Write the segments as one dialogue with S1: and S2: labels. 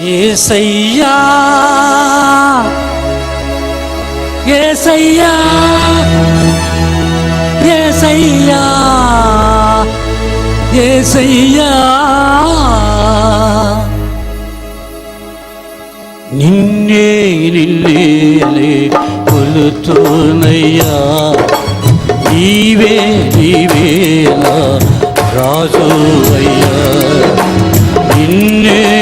S1: ఏసయ్యా. ఏసయ్యా. ఏసయ్యా. ఏసయ్యా. నిన్నే నిన్నే కొలుతూనయ్యా నీవే నీవేలా రాజు అయ్యా నిన్నే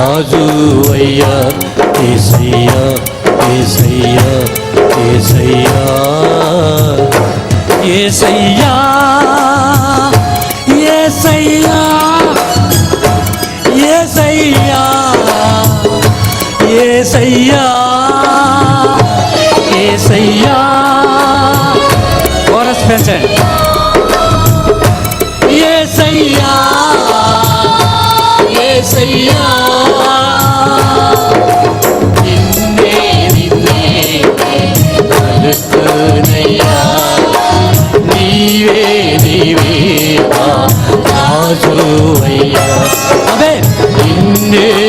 S1: రాజు అయ్యా ఏసయ్యా ఏసయ్యా ఏసయ్యా. ఏసయ్యా ఏసయ్యా ఏసయ్యా ఏసయ్యా ఏసయ్యా. కోరస్ పెంచండి Şimdi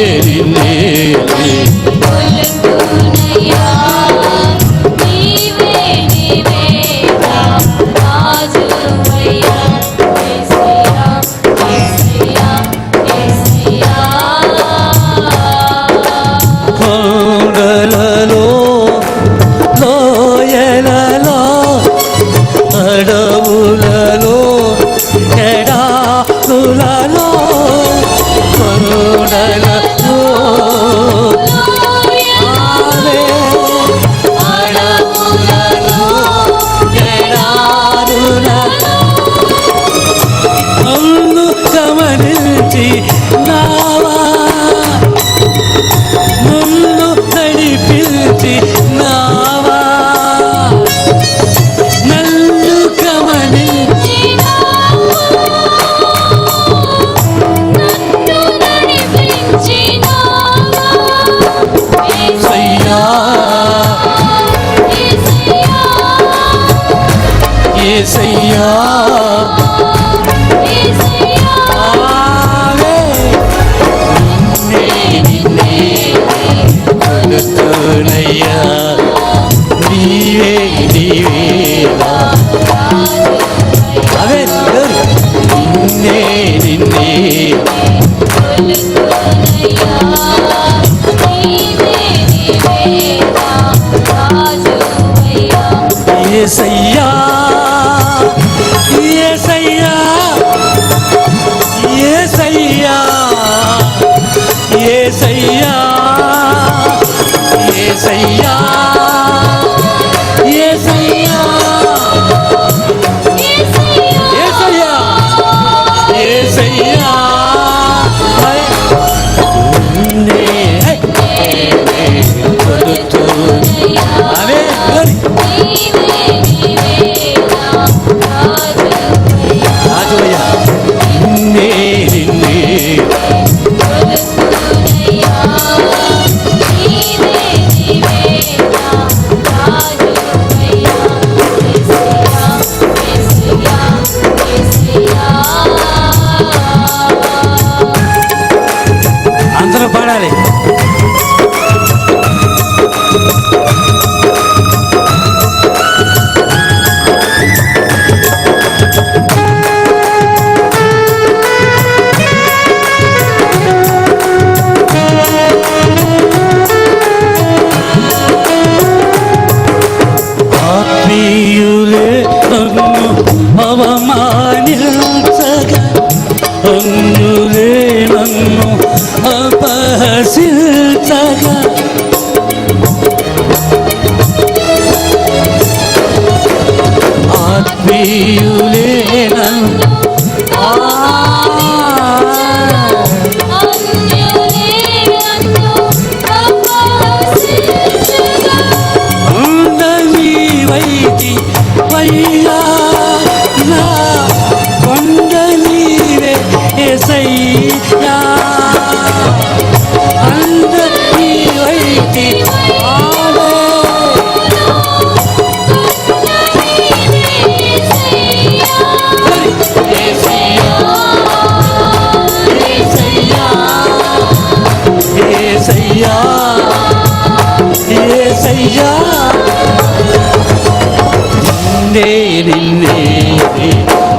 S1: నిన్నే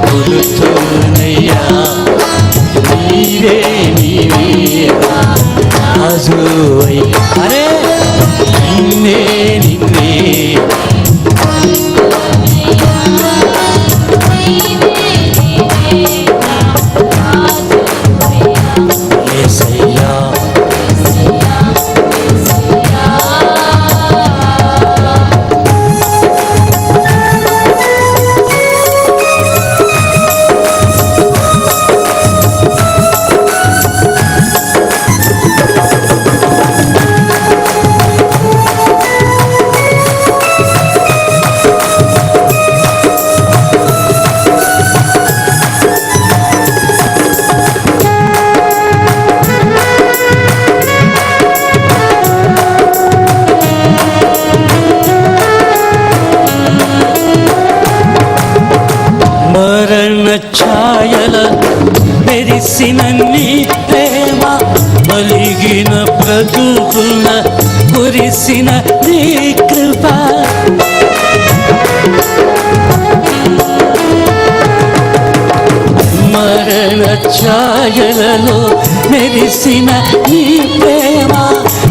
S1: కొలుతున్నయ్యా. నీవే నీవే రాజువై. అరే నిన్నే నిన్నే ఛాయల మెరిసిన నీ ప్రేమ మలిగిన బ్రతుకున కురిసిన నీ కృప. మరణ ఛాయలలో మెరిసిన నీ ప్రేమ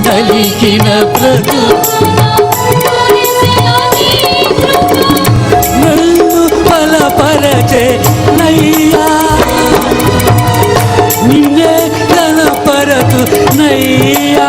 S1: కలిగిన బ్రతుకు బలపరచే నయ్యా. నిన్నే కనపరతు నయ్యా.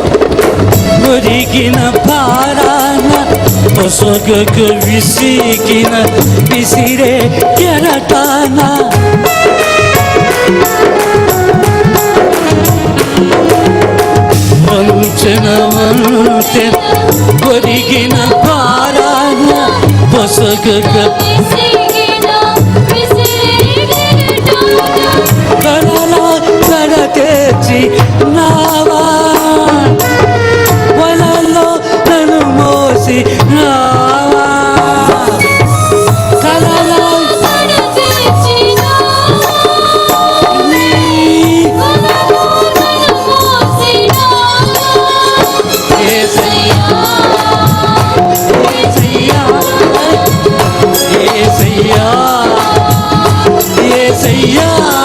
S1: ఒరిగిన పారాన పొసగకు విసిగిన విసిరే కెరటాన. వంచన వంచె ఒరిగిన పారాన పొసగకు ఏసయ్యా నిన్నే